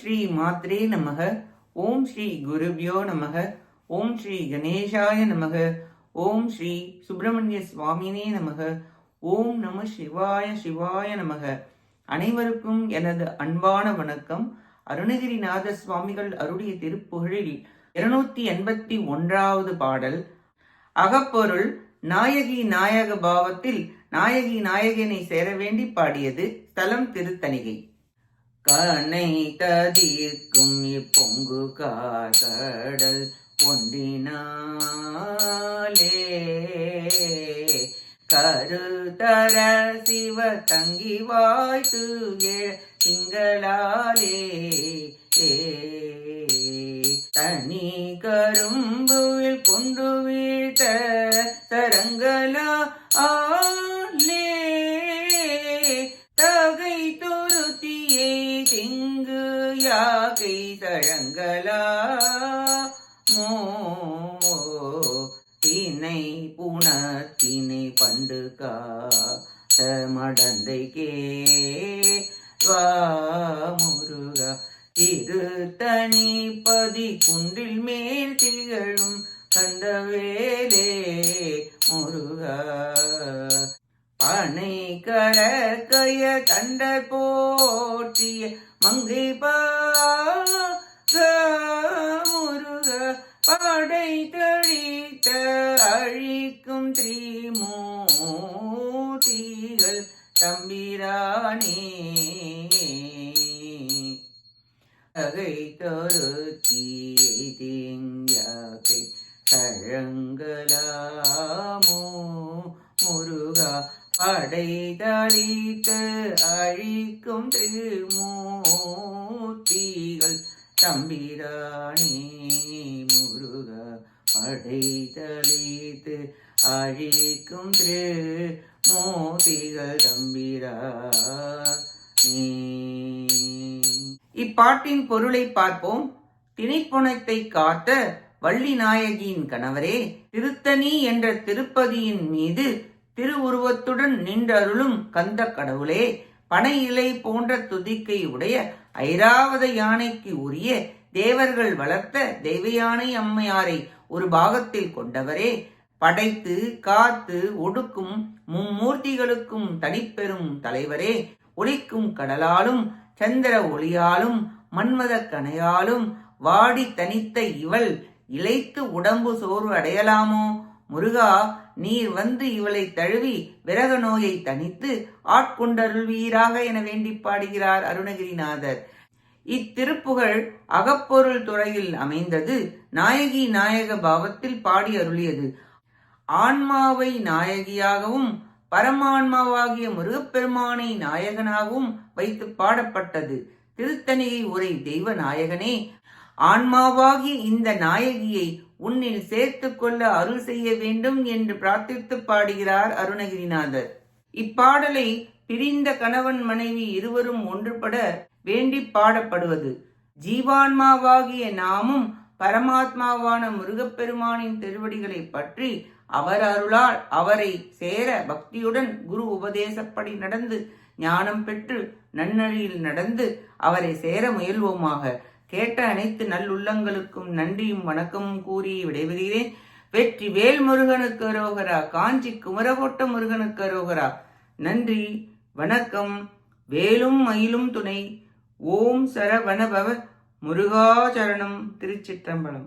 ஸ்ரீ மாத்ரே நமக. ஓம் ஸ்ரீ குருபியோ நமக. ஓம் ஸ்ரீ கணேசாய நமக. ஓம் ஸ்ரீ சுப்பிரமணிய சுவாமினே நமக. ஓம் நம சிவாய சிவாய நமக. அனைவருக்கும் எனது அன்பான வணக்கம். அருணகிரிநாத சுவாமிகள் அருடைய திருப்புகழில் இருநூத்தி எண்பத்தி ஒன்றாவது பாடல். அகப்பொருள் நாயகி நாயக பாவத்தில் நாயகி நாயகனை சேர வேண்டி பாடியது ஸ்தலம் திருத்தணிகை. கனை ததிர்க்கும் இப்பொங்கு காதடல் ஒன்றினாலே. கருத்தர சிவ தங்கி வாய்த்து திங்களாலே. ஏ தனி கரும்புவில் கொண்டு வீழ்த்த சரங்கலா ஆ யாகை தழங்கலா மோ தினை புணத்தினை பண்டு காத்த மடந்தைக்கே வா முருகா. தனி பதி குன்றில் மேல் திகழும் கந்தவேலே முருகா. பனை கரக்கைய தண்டர் போற்றிய மங்கை பா தம்பிரானே அகை தருத்தியை தழங்கலாமோ முருகா படைதளித்து அழிக்கும் திருமூர்த்திகள் தம்பிரானே. முருகா படைதளித்து அழிக்கும் திரு மோதிகள் தம்பிரா நீ. இப்பாட்டின் பொருளை பார்ப்போம். திணைப்புணத்தை காத்த வள்ளி நாயகியின் கணவரே திருத்தணி என்ற திருப்பதியின் மீது திருவுருவத்துடன் நின்றருளும் கந்த கடவுளே பனை இலை போன்ற துதிக்கை உடைய ஐராவத யானைக்கு உரிய தேவர்கள் வளர்த்த தெய்வ யானை அம்மையாரை ஒரு பாகத்தில் கொண்டவரே படைத்து காத்து ஒடுக்கும் மும்மூர்த்திகளுக்கும் தனிப்பெரும் தலைவரே. ஒளிக்கும் கடலாலும் சந்திர ஒளியாலும் மன்மத கனையாலும் வாடி தனித்த இவள் இழைத்து உடம்பு சோர்வு அடையலாமோ? முருகா நீர் வந்து இவளை தழுவி விரக நோயை தனித்து ஆட்கொண்டருள்வீராக என வேண்டி பாடுகிறார் அருணகிரிநாதர். இத்திருப்புகழ் அகப்பொருள் துறையில் அமைந்தது நாயகி நாயக பாவத்தில் பாடி அருளியது. ஆன்மாவை நாயகியாகவும் பரமான்மாவாகிய முருகப்பெருமானை நாயகனாகவும் வைத்து பாடப்பட்டது. திருத்தணிகை உரை தெய்வ நாயகனே ஆன்மாவாகிய இந்த நாயகியை உன்னில் சேர்த்து கொள்ள அருள் செய்ய வேண்டும் என்று பிரார்த்தித்து பாடுகிறார் அருணகிரிநாதர். இப்பாடலை பிரிந்த கணவன் மனைவி இருவரும் ஒன்றுபட வேண்டி பாடப்படுவது. ஜீவான்மாவாகிய நாமும் பரமாத்மாவான முருகப்பெருமானின் திருவடிகளை பற்றி அவர் அருளால் அவரை சேர பக்தியுடன் குரு உபதேசப்படி நடந்து ஞானம் பெற்று நன்னழியில் நடந்து அவரை சேர முயல்வோமாக. கேட்ட அனைத்து நல்லுள்ளங்களுக்கும் நன்றியும் வணக்கமும் கூறி விடைபெறுகிறேன். வெற்றி வேல் முருகனுக்கு அரோகரா காஞ்சி குமரகோட்ட முருகனுக்கு அரோகரா. நன்றி வணக்கம் வேலும் மயிலும் துணை. ஓம் சரவணபவ முருகாச்சரணம் திருச்சிற்றம்பலம்.